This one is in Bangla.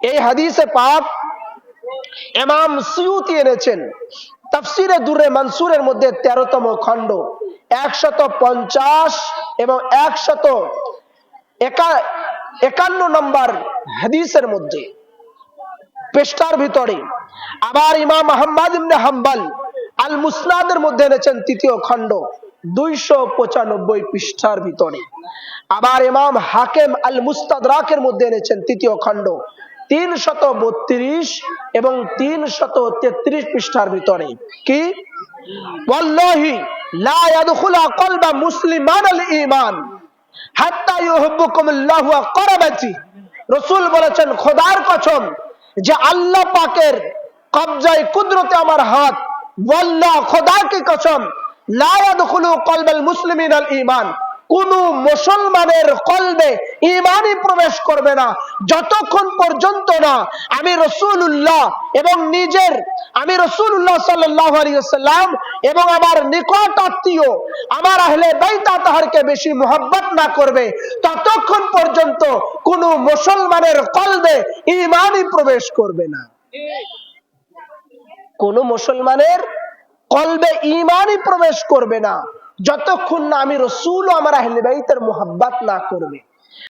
এই হাদিসে পাক এমাম সিউতি এনেছেন। তাফসিরে দুরে মানসুরের মধ্যে তেরোতম খণ্ড, একশত পঞ্চাশ এবং একশত একান্ন নম্বর হাদিসের মধ্যে। পৃষ্ঠার ভিতরে আবার ইমাম আহম্মদ ইবনে হাম্বাল আল মুসনাদের মধ্যে এনেছেন তৃতীয় খণ্ড, দুইশো পঁচানব্বই পৃষ্ঠার ভিতরে। আবার ইমাম হাকেম আল মুস্তাদরাকের মধ্যে এনেছেন তৃতীয় খণ্ড তিন শত বত্রিশ এবং তিন শত তেত্রিশ পৃষ্ঠার ভিতরে কি খোদার কবজায় আমার হাত, ওয়াল্লাহ খোদা কি কসম? লা ইয়াদখুলু কলবাল মুসলিমিন আল ঈমান। কোন মুসলমানের কলবে ইমানই প্রবেশ করবে না। যতক্ষণ পর্যন্ত না, আমি রসুল্লাহ এবং নিজের, আমি রসুল্লাহ সাল্লাহ আলিয়াল্লাম এবং আমার নিকট আত্মীয়, আমার আহলে বাইতা তাহারকে বেশি মোহাব্বত না করবে। ততক্ষণ পর্যন্ত কোন মুসলমানের কলবে ইমানই প্রবেশ করবে না। কোন মুসলমানের কলবে ইমানই প্রবেশ করবে না। যতক্ষণ না আমি রসুল আমার আহলে বাইতের মোহাব্বত না করবে।